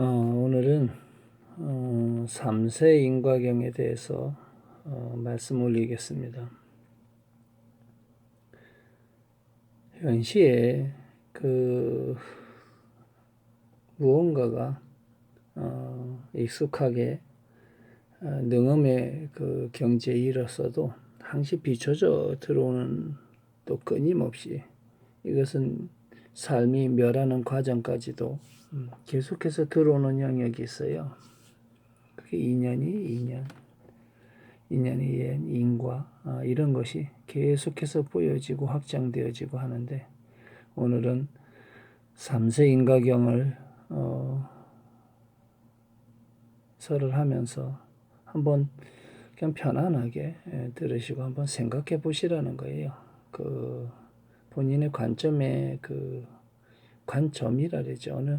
어, 오늘은 어, 3세 인과경에 대해서 어, 말씀 올리겠습니다. 현시에 그 무언가가 어, 익숙하게 어, 능엄의 그 경지에 이르렀어도 항시 비춰져 들어오는 또 끊임없이 이것은 삶이 멸하는 과정까지도 음, 계속해서 들어오는 영역이 있어요. 그게 인연이 인연, 인연이 연, 인과 아, 이런 것이 계속해서 보여지고 확장되어지고 하는데 오늘은 삼세 인과경을 어, 설을 하면서 한번 그냥 편안하게 예, 들으시고 한번 생각해 보시라는 거예요. 그 본인의 관점의 그 관점이라 그러죠. 어느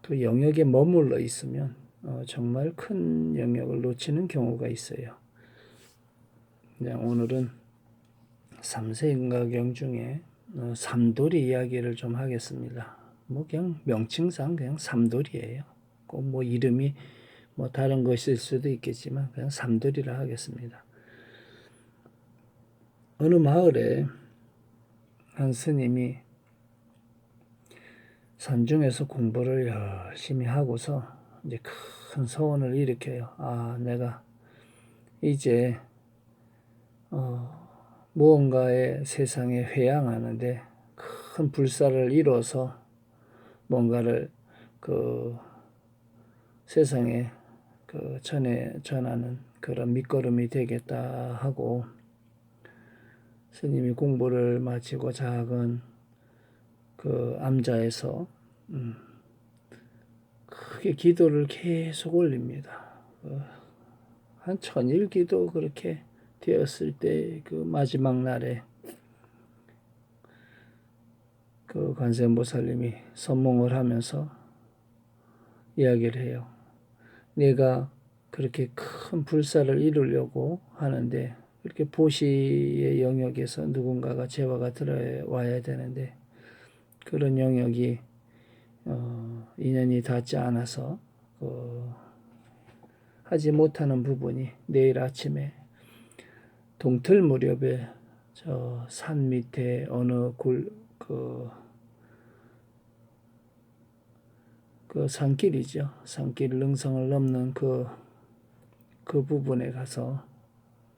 그 영역에 머물러 있으면 어, 정말 큰 영역을 놓치는 경우가 있어요. 네, 오늘은 삼세 인가경 중에 어, 삼돌이 이야기를 좀 하겠습니다. 뭐 그냥 명칭상 그냥 삼돌이에요. 꼭 뭐 이름이 뭐 다른 것일 수도 있겠지만 그냥 삼돌이라 하겠습니다. 어느 마을에 한 스님이 산중에서 공부를 열심히 하고서 이제 큰 소원을 일으켜요. 아, 내가 이제 어, 무언가의 세상에 회양하는데 큰 불사를 이뤄서 뭔가를 그 세상에 그 전에 전하는 그런 밑거름이 되겠다 하고 스님이 공부를 마치고 작은 그 암자에서 음, 크게 기도를 계속 올립니다. 어, 한 천일 기도 그렇게 되었을 때 그 마지막 날에 그 관세음보살님이 선몽을 하면서 이야기를 해요. 내가 그렇게 큰 불사를 이루려고 하는데 그렇게 보시의 영역에서 누군가가 재화가 들어와야 되는데 그런 영역이 어, 인연이 닿지 않아서 어, 하지 못하는 부분이 내일 아침에 동틀 무렵에 저 산 밑에 어느 굴, 그, 그 산길이죠. 산길 능성을 넘는 그, 그 부분에 가서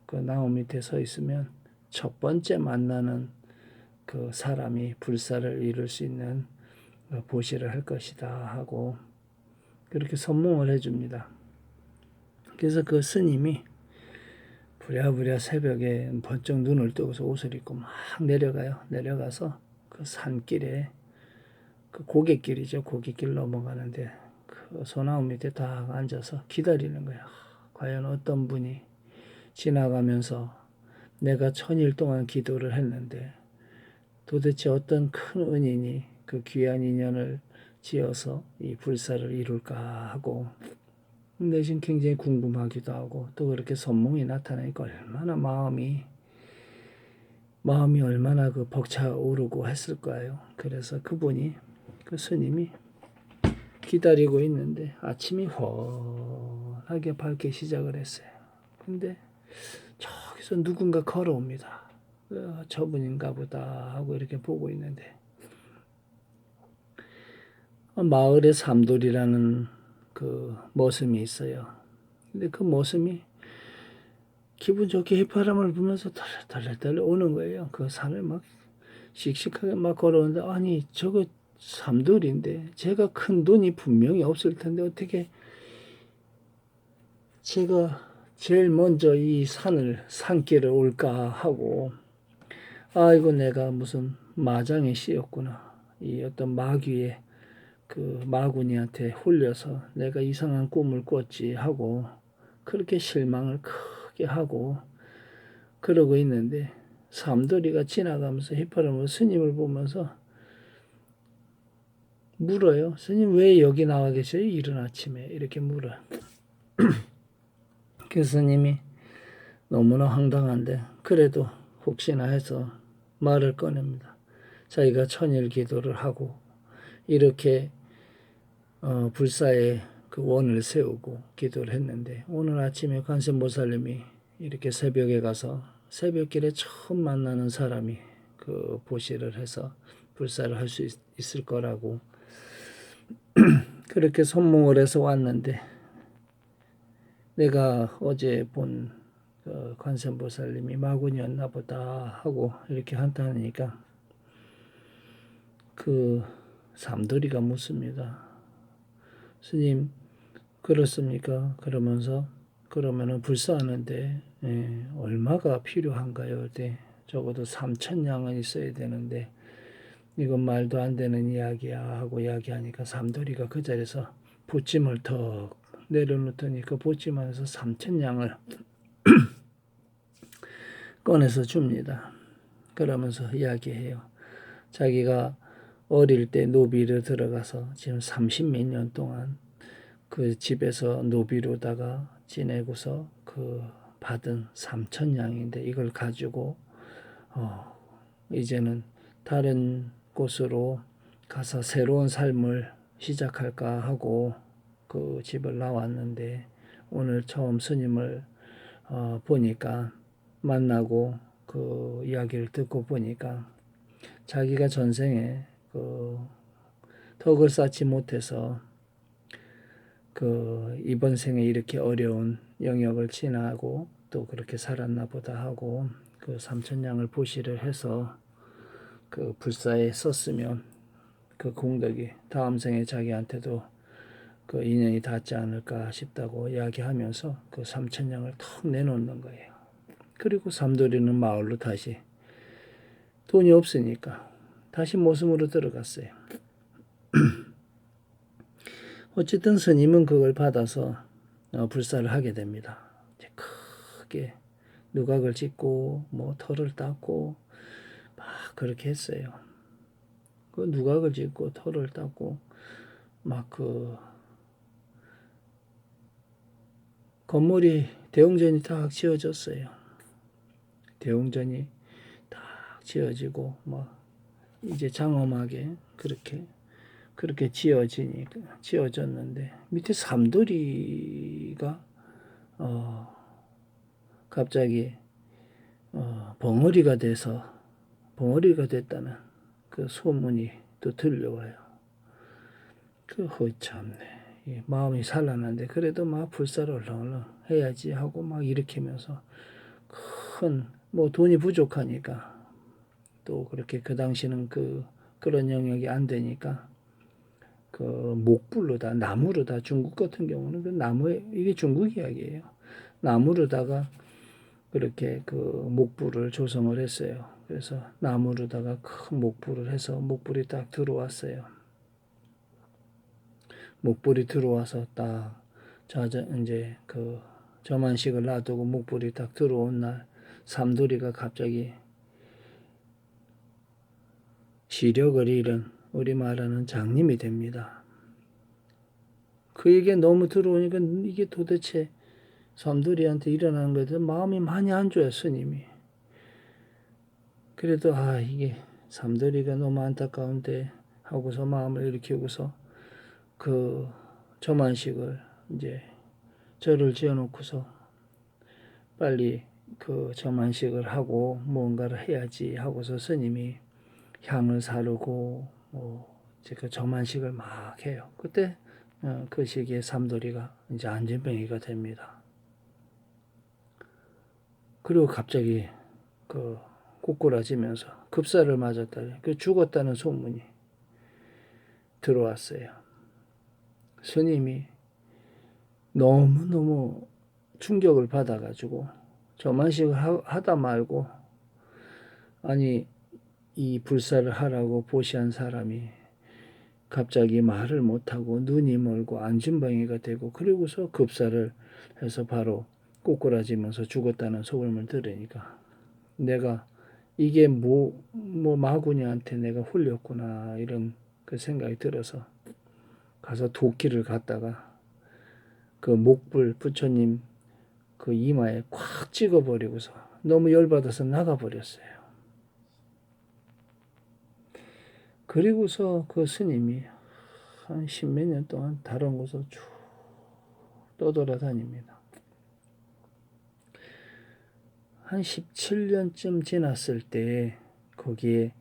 그 나무 밑에 서 있으면 첫 번째 만나는 그 사람이 불사를 이룰 수 있는 그 보시를 할 것이다 하고 그렇게 선몽을 해줍니다. 그래서 그 스님이 부랴부랴 새벽에 번쩍 눈을 뜨고서 옷을 입고 막 내려가요. 내려가서 그 산길에 그 고갯길이죠. 고갯길 넘어가는데 그 소나무 밑에 딱 앉아서 기다리는 거야. 과연 어떤 분이 지나가면서 내가 천일 동안 기도를 했는데 도대체 어떤 큰 은인이 그 귀한 인연을 지어서 이 불사를 이룰까 하고 내심 굉장히 궁금하기도 하고 또 그렇게 선몽이 나타나니까 얼마나 마음이 마음이 얼마나 그 벅차오르고 했을까요? 그래서 그분이 그 스님이 기다리고 있는데 아침이 훤하게 밝기 시작을 했어요. 근데 저기서 누군가 걸어옵니다. 어, 저분인가 보다 하고 이렇게 보고 있는데 어, 마을의 삼돌이라는 그 모습이 있어요. 근데 그 모습이 기분 좋게 휘파람을 불면서 달달달달 오는 거예요. 그 산을 막 씩씩하게 막 걸어오는데 아니 저거 삼돌인데 제가 큰 돈이 분명히 없을 텐데 어떻게 제가 제일 먼저 이 산을 산길을 올까 하고 아이고 내가 무슨 마장에 씌었구나. 이 어떤 마귀의 그 마구니한테 홀려서 내가 이상한 꿈을 꿨지 하고 그렇게 실망을 크게 하고 그러고 있는데 삼돌이가 지나가면서 휘파람으로 스님을 보면서 물어요. 스님 왜 여기 나와 계셔요? 이른 아침에 이렇게 물어요. 그 스님이 너무나 황당한데 그래도 혹시나 해서 말을 꺼냅니다. 자기가 천일 기도를 하고 이렇게 어, 불사의 그 원을 세우고 기도를 했는데 오늘 아침에 관세보살님이 이렇게 새벽에 가서 새벽길에 처음 만나는 사람이 그 보시를 해서 불사를 할 수 있을 거라고 그렇게 선몽을 해서 왔는데 내가 어제 본 그 관세음보살님이 마군이었나 보다 하고 이렇게 한탄하니까 그 삼돌이가 묻습니다. 스님 그렇습니까? 그러면서 그러면은 불사하는데 예, 얼마가 필요한가요? 네, 적어도 3천 양은 있어야 되는데 이건 말도 안 되는 이야기야 하고 이야기하니까 삼돌이가 그 자리에서 보찜을 턱 내려놓더니 그 보찜 안에서 3천 양을 꺼내서 줍니다. 그러면서 이야기해요. 자기가 어릴 때 노비로 들어가서 지금 30몇 년 동안 그 집에서 노비로다가 지내고서 그 받은 3천 양인데 이걸 가지고 어 이제는 다른 곳으로 가서 새로운 삶을 시작할까 하고 그 집을 나왔는데 오늘 처음 스님을 어 보니까 만나고 그 이야기를 듣고 보니까 자기가 전생에 그 덕을 쌓지 못해서 그 이번 생에 이렇게 어려운 영역을 지나고 또 그렇게 살았나 보다 하고 그 삼천냥을 보시를 해서 그 불사에 썼으면 그 공덕이 다음 생에 자기한테도 그 인연이 닿지 않을까 싶다고 이야기하면서 그 삼천냥을 턱 내놓는 거예요. 그리고 삼돌이는 마을로 다시 돈이 없으니까 다시 모습으로 들어갔어요. 어쨌든 스님은 그걸 받아서 어, 불사를 하게 됩니다. 크게 누각을 짓고 뭐 털을 닦고 막 그렇게 했어요. 그 누각을 짓고 털을 닦고 막그 건물이 대웅전이 딱 지어졌어요. 대웅전이 딱 지어지고 뭐 이제 장엄하게 그렇게 그렇게 지어지니까 지어졌는데 밑에 삼돌이가 어 갑자기 어 벙어리가 돼서 벙어리가 됐다는 그 소문이 또 들려와요. 그 허참네. 이 마음이 산란한데 그래도 막 불사를 얼렁얼렁 해야지 하고 막 일으키면서 큰 뭐 돈이 부족하니까 또 그렇게 그 당시는 그 그런 영역이 안 되니까 그 목불로다 나무로다 중국 같은 경우는 그 나무에 이게 중국 이야기예요. 나무로다가 그렇게 그 목불을 조성을 했어요. 그래서 나무로다가 큰 목불을 해서 목불이 딱 들어왔어요. 목불이 들어와서 딱 자자 이제 그 저만식을 놔두고 목불이 딱 들어온 날 삼돌이가 갑자기 시력을 잃은 우리 말하는 장님이 됩니다. 그에게 너무 들어오니까 이게 도대체 삼돌이한테 일어나는 것에 마음이 많이 안 좋아요, 스님이. 그래도 아 이게 삼돌이가 너무 안타까운데 하고서 마음을 일으키고서 그 저만식을 이제 절을 지어놓고서 빨리 그 저만식을 하고 뭔가를 해야지 하고서 스님이 향을 사르고 뭐 이제 그 저만식을 막 해요. 그때 어, 그 시기에 삼돌이가 이제 안진뱅이가 됩니다. 그리고 갑자기 그 꼬꾸라지면서 급사를 맞았다. 그 죽었다는 소문이 들어왔어요. 스님이 너무너무 충격을 받아가지고 저만식을 하다 말고 아니 이 불사를 하라고 보시한 사람이 갑자기 말을 못하고 눈이 멀고 안진방해가 되고 그리고서 급사를 해서 바로 꼬꾸라지면서 죽었다는 소문을 들으니까 내가 이게 뭐, 뭐 마구니한테 내가 홀렸구나 이런 그 생각이 들어서 가서 도끼를 갖다가 그 목불 부처님 그 이마에 콱 찍어버리고서 너무 열받아서 나가버렸어요. 그리고서 그 스님이 한 십몇 년 동안 다른 곳을 쭉 떠돌아다닙니다. 한 17년쯤 지났을 때 거기에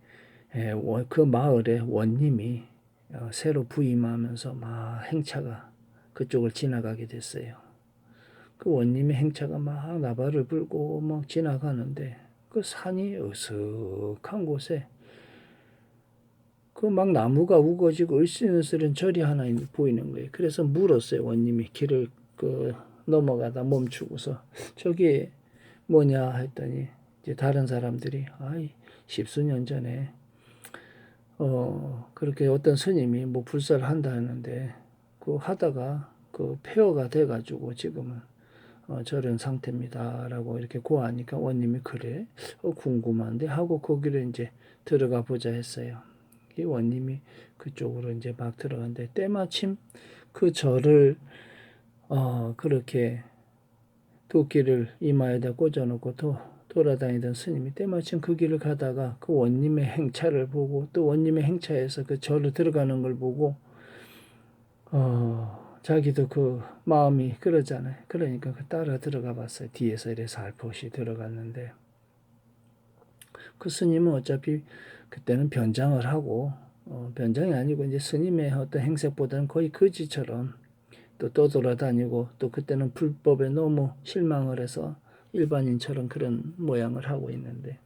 에, 원- 그 마을에 원님이 어, 새로 부임하면서 막 행차가 그쪽을 지나가게 됐어요. 그 원님의 행차가 막 나발을 불고 막 지나가는데 그 산이 어석한 곳에 그 막 나무가 우거지고 을씨는스런 절이 하나 있- 보이는 거예요. 그래서 물었어요. 원님이 길을 그 넘어가다 멈추고서 저기 뭐냐 했더니 이제 다른 사람들이 아이 십수년 전에 어 그렇게 어떤 스님이 뭐 불사를 한다 했는데 그 하다가 그 폐허가 돼가지고 지금은 어, 저런 상태입니다 라고 이렇게 고하니까 원님이 그래 어, 궁금한데 하고 거기를 이제 들어가 보자 했어요. 이 원님이 그쪽으로 이제 막 들어갔는데 때마침 그 절을 어 그렇게 도끼를 이마에다 꽂아놓고 도, 돌아다니던 스님이 때마침 그 길을 가다가 그 원님의 행차를 보고 또 원님의 행차에서 그 절을 들어가는 걸 보고 어 자기도 그 마음이 그러잖아요. 그러니까 그 따라 들어가 봤어요. 뒤에서 이래 살포시 들어갔는데 그 스님은 어차피 그때는 변장을 하고 어, 변장이 아니고 이제 스님의 어떤 행색보다는 거의 거지처럼 또 떠돌아다니고 또 그때는 불법에 너무 실망을 해서 일반인처럼 그런 모양을 하고 있는데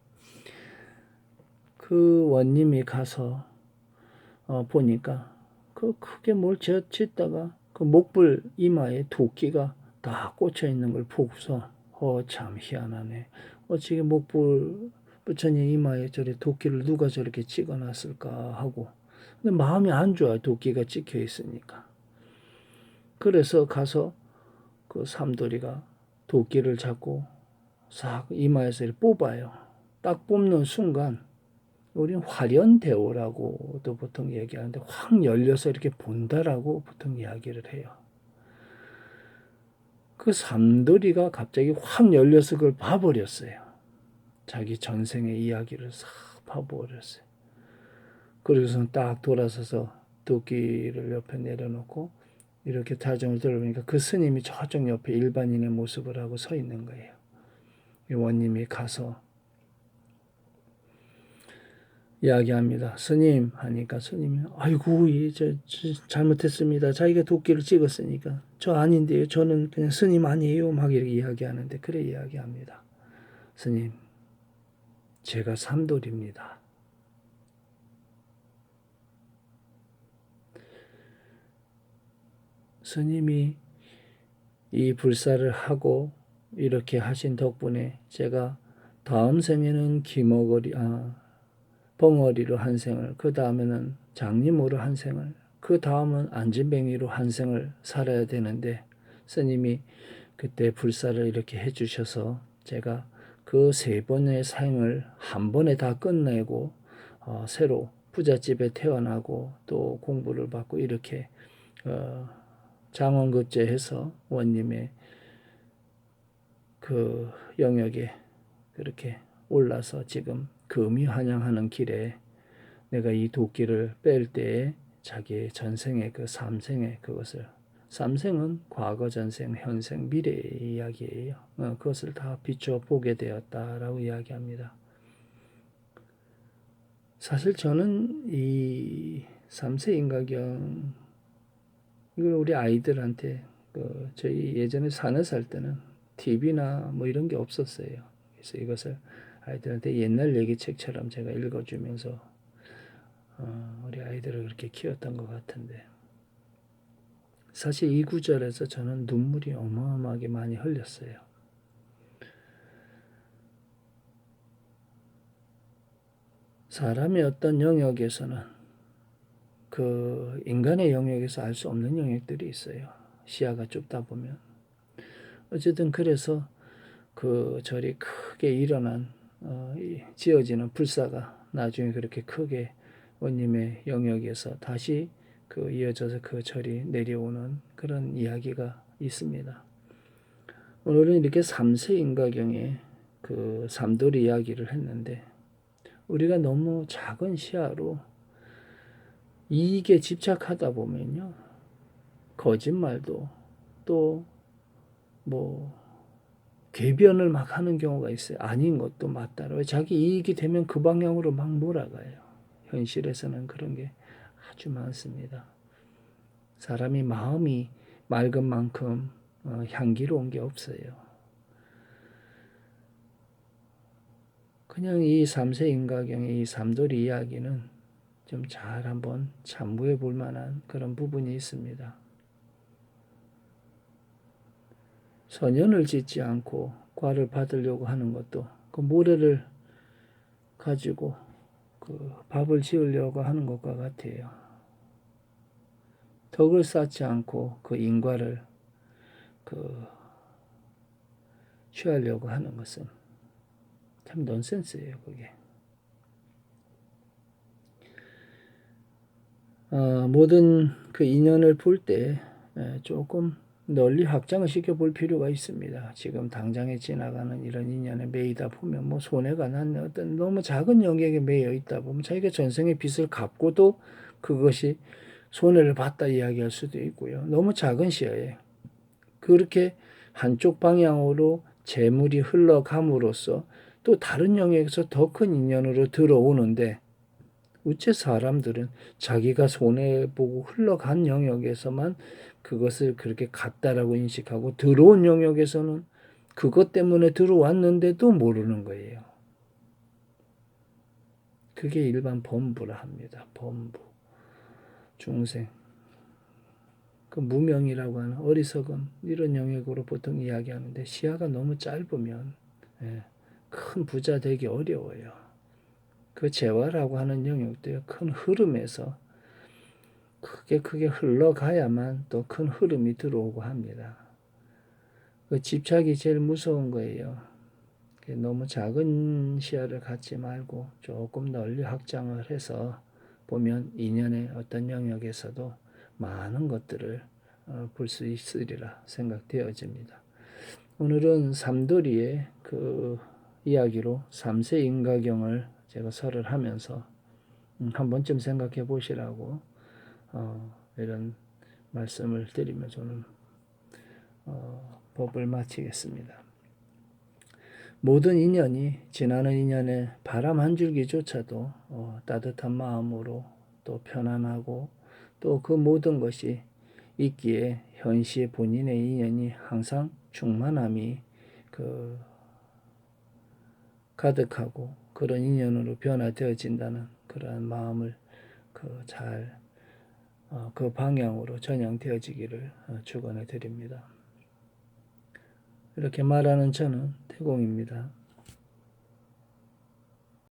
그 원님이 가서 어, 보니까 그 크게 뭘 쥐- 짖다가 그 목불 이마에 도끼가 다 꽂혀 있는 걸 보고서 어 참 희한하네. 어찌게 목불 부처님 이마에 저래 도끼를 누가 저렇게 찍어놨을까 하고 근데 마음이 안 좋아요. 도끼가 찍혀 있으니까. 그래서 가서 그 삼돌이가 도끼를 잡고 싹 이마에서 뽑아요. 딱 뽑는 순간 우리는 화련대오라고도 보통 얘기하는데 확 열려서 이렇게 본다라고 보통 이야기를 해요. 그 삼돌이가 갑자기 확 열려서 그걸 봐버렸어요. 자기 전생의 이야기를 싹 봐버렸어요. 그러고선 딱 돌아서서 도끼를 옆에 내려놓고 이렇게 타정을 들어보니까 그 스님이 저쪽 옆에 일반인의 모습을 하고 서 있는 거예요. 이 원님이 가서 이야기합니다. 스님 하니까 스님이 아이고 이저 잘못했습니다. 자기가 도끼를 찍었으니까 저 아닌데요. 저는 그냥 스님 아니에요. 막 이렇게 이야기하는데 그래 이야기합니다. 스님 제가 삼돌입니다. 스님이 이 불사를 하고 이렇게 하신 덕분에 제가 다음 생에는 기머거리 아 벙어리로 한 생을 그 다음에는 장님으로 한 생을 그 다음은 안진뱅이로 한 생을 살아야 되는데 스님이 그때 불사를 이렇게 해주셔서 제가 그 세 번의 생을 한 번에 다 끝내고 어, 새로 부잣집에 태어나고 또 공부를 받고 이렇게 어, 장원급제해서 원님의 그 영역에 그렇게 올라서 지금 금이 환영하는 길에 내가 이 도끼를 뺄 때에 자기의 전생의 그 삼생의 그것을 삼생은 과거 전생, 현생, 미래의 이야기예요. 어, 그것을 다 비춰 보게 되었다라고 이야기합니다. 사실 저는 이 삼세 인가경 이걸 우리 아이들한테 그 저희 예전에 산에 살 때는 TV나 뭐 이런 게 없었어요. 그래서 이것을 아이들한테 옛날 얘기책처럼 제가 읽어주면서 어, 우리 아이들을 그렇게 키웠던 것 같은데 사실 이 구절에서 저는 눈물이 어마어마하게 많이 흘렸어요. 사람의 어떤 영역에서는 그 인간의 영역에서 알 수 없는 영역들이 있어요. 시야가 좁다 보면. 어쨌든 그래서 그 절이 크게 일어난 어, 이 지어지는 불사가 나중에 그렇게 크게 원님의 영역에서 다시 그 이어져서 그 절이 내려오는 그런 이야기가 있습니다. 오늘은 이렇게 삼세 인가경의 그 삼돌이 이야기를 했는데 우리가 너무 작은 시야로 이익에 집착하다 보면요. 거짓말도 또 뭐 궤변을 막 하는 경우가 있어요. 아닌 것도 맞다라. 왜 자기 이익이 되면 그 방향으로 막 몰아가요. 현실에서는 그런 게 아주 많습니다. 사람이 마음이 맑은 만큼 어, 향기로운 게 없어요. 그냥 이 삼세 인가경의 이 삼돌이 이야기는 좀 잘 한번 참고해 볼 만한 그런 부분이 있습니다. 선연을 짓지 않고 과를 받으려고 하는 것도 그 모래를 가지고 그 밥을 지으려고 하는 것과 같아요. 덕을 쌓지 않고 그 인과를 그 취하려고 하는 것은 참 넌센스예요, 그게. 어, 모든 그 인연을 볼 때 조금 널리 확장을 시켜볼 필요가 있습니다. 지금 당장에 지나가는 이런 인연에 매이다 보면 뭐 손해가 났네 어떤 너무 작은 영역에 매여 있다 보면 자기가 전생의 빚을 갚고도 그것이 손해를 봤다 이야기할 수도 있고요. 너무 작은 시야에 그렇게 한쪽 방향으로 재물이 흘러감으로써 또 다른 영역에서 더 큰 인연으로 들어오는데 우째 사람들은 자기가 손해보고 흘러간 영역에서만 그것을 그렇게 같다라고 인식하고 들어온 영역에서는 그것 때문에 들어왔는데도 모르는 거예요. 그게 일반 범부라 합니다. 범부. 중생. 그 무명이라고 하는 어리석음 이런 영역으로 보통 이야기하는데 시야가 너무 짧으면 예, 큰 부자 되기 어려워요. 그 재화라고 하는 영역도요 큰 흐름에서 크게 크게 흘러가야만 또 큰 흐름이 들어오고 합니다. 그 집착이 제일 무서운 거예요. 너무 작은 시야를 갖지 말고 조금 널리 확장을 해서 보면 인연의 어떤 영역에서도 많은 것들을 어, 볼수 있으리라 생각되어집니다. 오늘은 삼도리의 그 이야기로 삼세 인가경을 제가 설을 하면서 음, 한 번쯤 생각해 보시라고 어, 이런 말씀을 드리며 저는 어, 법을 마치겠습니다. 모든 인연이 지나는 인연에 바람 한 줄기조차도 어, 따뜻한 마음으로 또 편안하고 또 그 모든 것이 있기에 현시의 본인의 인연이 항상 충만함이 그 가득하고 그런 인연으로 변화되어진다는 그러한 마음을 그잘 어, 그 방향으로 전향되어지기를 어, 축원해 드립니다. 이렇게 말하는 저는 태공입니다.